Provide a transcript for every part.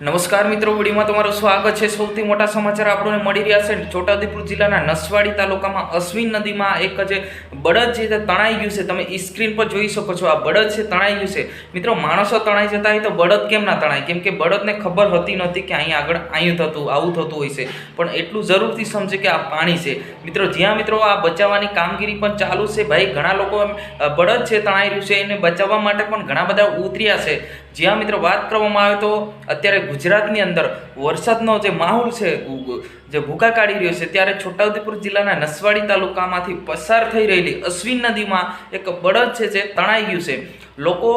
નમસ્કાર મિત્રો, વિડીયોમાં તમારું સ્વાગત છે. સૌથી મોટા સમાચાર આપણને મળી રહ્યા છે. છોટાઉદેપુર જિલ્લાના નસવાડી તાલુકામાં અશ્વિન નદીમાં એક જે બળદ છે તે તણાઈ ગયું છે. તમે સ્ક્રીન પર જોઈ શકો છો. આ બળદ છે તણાઈ ગયું છે. મિત્રો, માણસો તણાઈ જતા હોય તો બળદ કેમ ના તણાય? કેમ કે બળદને ખબર હતી નહોતી કે અહીં આગળ અહીં થતું, આવું થતું હોય છે. પણ એટલું જરૂરથી સમજે કે આ પાણી છે. મિત્રો, જ્યાં મિત્રો આ બચાવવાની કામગીરી પણ ચાલુ છે. ભાઈ, ઘણા લોકો બળદ છે તણાઈ રહ્યું છે. એને બચાવવા માટે પણ ઘણા બધા ઉતર્યા છે. જ્યાં મિત્રો વાત કરવામાં આવે તો અત્યારે ગુજરાતની અંદર વરસાદનો જે માહોલ છે જે ભૂકા કાઢી રહ્યો છે, ત્યારે છોટાઉદેપુર જિલ્લાના નસવાડી તાલુકામાંથી પસાર થઈ રહેલી અશ્વિન નદીમાં એક બળદ છે જે તણાઈ ગયું છે. લોકો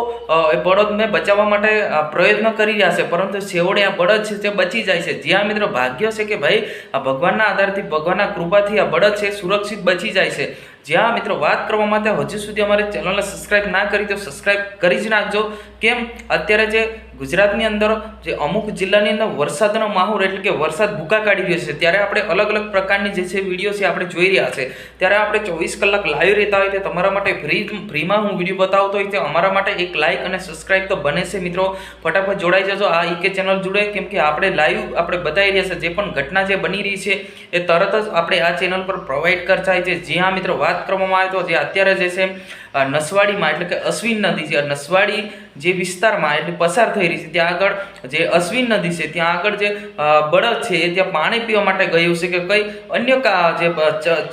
એ બળદને બચાવવા માટે પ્રયત્ન કરી રહ્યા છે, પરંતુ છેવડે આ બળદ છે તે બચી જાય છે. જ્યાં મિત્રો ભાગ્ય છે કે ભાઈ, આ ભગવાનના આધારથી ભગવાનના કૃપાથી આ બળદ છે સુરક્ષિત બચી જાય છે. જ્યાં મિત્રો વાત કરવા માટે હજુ સુધી અમારી ચેનલને સબસ્ક્રાઇબ ના કરી તો સબસ્ક્રાઇબ કરી જ નાખજો. કેમ? અત્યારે જે ગુજરાતની અંદર જે અમુક જિલ્લાની અંદર વરસાદનો માહોલ એટલે કે વરસાદ ભૂકા કાઢી રહ્યો છે, ત્યારે આપણે અલગ અલગ પ્રકારની જે છે વીડિયો છે આપણે જોઈ રહ્યા છે. ત્યારે આપણે ચોવીસ કલાક લાઈવ રહેતા હોય તો તમારા માટે ફ્રી ફ્રીમાં હું વીડિયો બતાવતો હોય તો અમારા માટે એક લાઇક અને સબસ્ક્રાઇબ તો બને છે મિત્રો. ફટાફટ જોડાઈ જજો. આ ઈકે ચેનલ જોડે, કેમ કે આપણે લાઈવ આપણે બતાવી રહ્યા છે. જે પણ ઘટના જે બની રહી છે, એ તરત જ આપણે આ ચેનલ પર પ્રોવાઈડ કરતા છે. છે જ્યાં મિત્રો, વાત કરવામાં આવે તો જે અત્યારે જે છે નસવાડીમાં એટલે કે અશ્વિન નદી છે. નસવાડી જે વિસ્તારમાં એટલે પસાર થઈ રહી છે. ત્યાં આગળ જે અશ્વિન નદી છે, ત્યાં આગળ જે બળદ છે, એ ત્યાં પાણી પીવા માટે ગયું છે કે કઈ અન્ય જે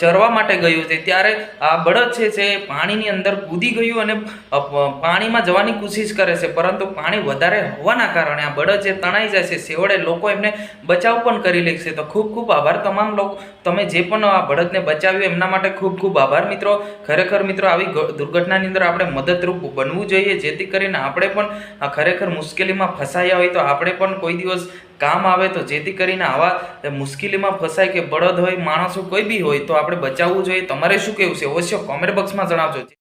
ચરવા માટે ગયું છે. ત્યારે આ બળદ છે જે પાણીની અંદર કૂદી ગયું અને પાણીમાં જવાની કોશિશ કરે છે. પરંતુ પાણી વધારે હોવાના કારણે આ બળદ જે તણાઈ જાય છે સેવડે લોકો એમને બચાવ પણ કરી લે છે તો ખૂબ ખૂબ આભાર તમામ લોકો, તમે જે પણ આ બળદને બચાવ્યું એમના માટે ખૂબ ખૂબ આભાર મિત્રો. ખરેખર મિત્રો, આવી દુર્ઘટનાની અંદર આપણે મદદરૂપ બનવું જોઈએ, જેથી કરીને આપણે પણ ખરેખર ખરેખર મુશ્કેલીમાં ફસાયા હોય તો આપણે પણ કોઈ દિવસ કામ આવે તો જેથી કરીને આવા મુશ્કેલીમાં ફસાય કે બળદ હોય, માણસો કોઈ બી હોય તો આપણે બચાવવું જોઈએ. તમારે શું કહેવું છે? અવશ્ય કોમેન્ટ બોક્સમાં જણાવજો.